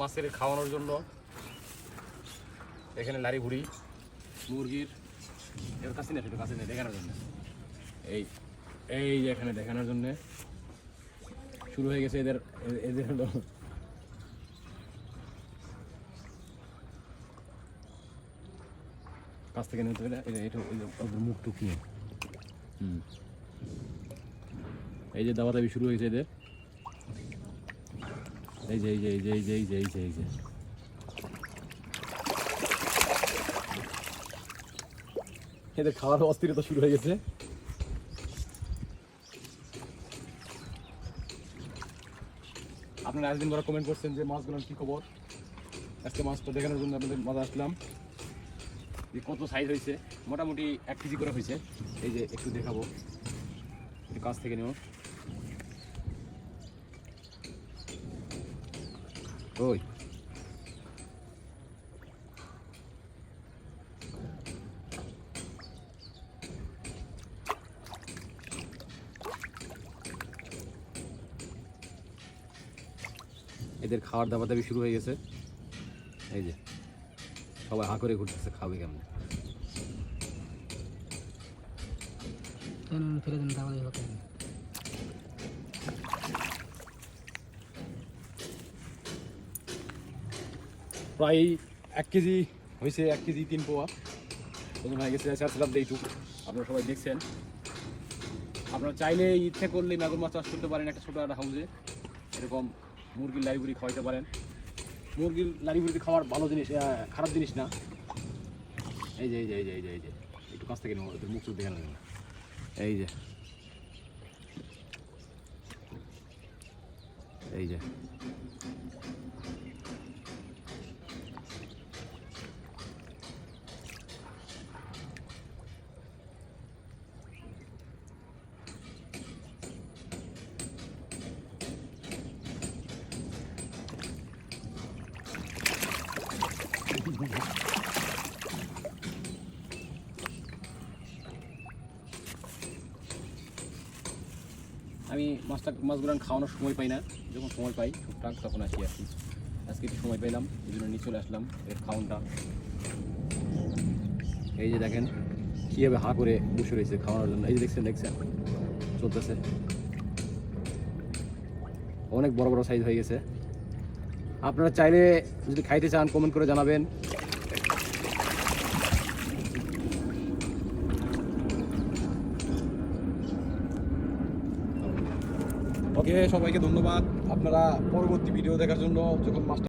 মাছের খাওয়ানোর জন্য। এখানে লারি ভুড়ি, মুরগির, এর কাছে না একটু কাছে নেই, দেখানোর জন্য। এই এই যে এখানে দেখানোর জন্য। শুরু হয়ে গেছে এদের এদের কাছ থেকে নিতে এটা মুখ টুক নিয়ে হুম। এই যে দাওয়া দাবি শুরু হয়েছে এদের। এই যে এই যে এই যে এই যে এই যে এই যে এই যে। এদের খাওয়ার অস্থিরতা শুরু হয়ে গেছে। আপনারা একদিন ধরে কমেন্ট করছেন যে মাছগুলোর কি খবর? আজকে মাছটা দেখানোর জন্য আপনাদের মজা আসলাম। যে কত সাইজ হয়েছে, মোটামুটি এক কেজি করে হয়েছে। এই যে একটু দেখাবো। একটু কাছ থেকে নেব। ওই। এদের খাওয়ার দাবার দাবি শুরু হয়ে গেছে। এই যে, সবাই হা করে ঘুরতেছে, খাবে কেমন? ফেলে দেন প্রায় এক কেজি হয়েছে, এক কেজি তিন পোয়া। ওজন হয়ে গেছে সালাম এইটুক আপনারা সবাই দেখছেন। আপনারা চাইলে ইচ্ছে করলে মাগুর মাছ চাষ করতে পারেন একটা ছোটো একটা হাউসে এরকম মুরগির লাইব্রেরি খাওয়াইতে পারেন। মুরগির লাইব্রেরি খাওয়ার ভালো জিনিস খারাপ জিনিস না। এই যে এই যে এই যে এই যে এই যে। একটু কাছ থেকে নেব মুখ চুখ দেখে নেবেন। এই যে। এই যে। আমি মাছটা মাছগুলো খাওয়ানোর সময় পাই না। যখন সময় পাই টুকটাক তখন আসি আর কি। আজকে একটু সময় পেলাম, এই জন্য নিয়ে চলে আসলাম এর খাওয়ানটা। এই যে দেখেন, কীভাবে হা করে বসে রয়েছে খাওয়ানোর জন্য। এই যে দেখছেন দেখছেন, চলতেছে। অনেক বড় বড় সাইজ হয়ে গেছে। আপনারা চাইলে যদি খাইতে চান কমেন্ট করে জানাবেন। ওকে সবাইকে ধন্যবাদ। আপনারা পরবর্তী ভিডিও দেখার জন্য যখন মাছটা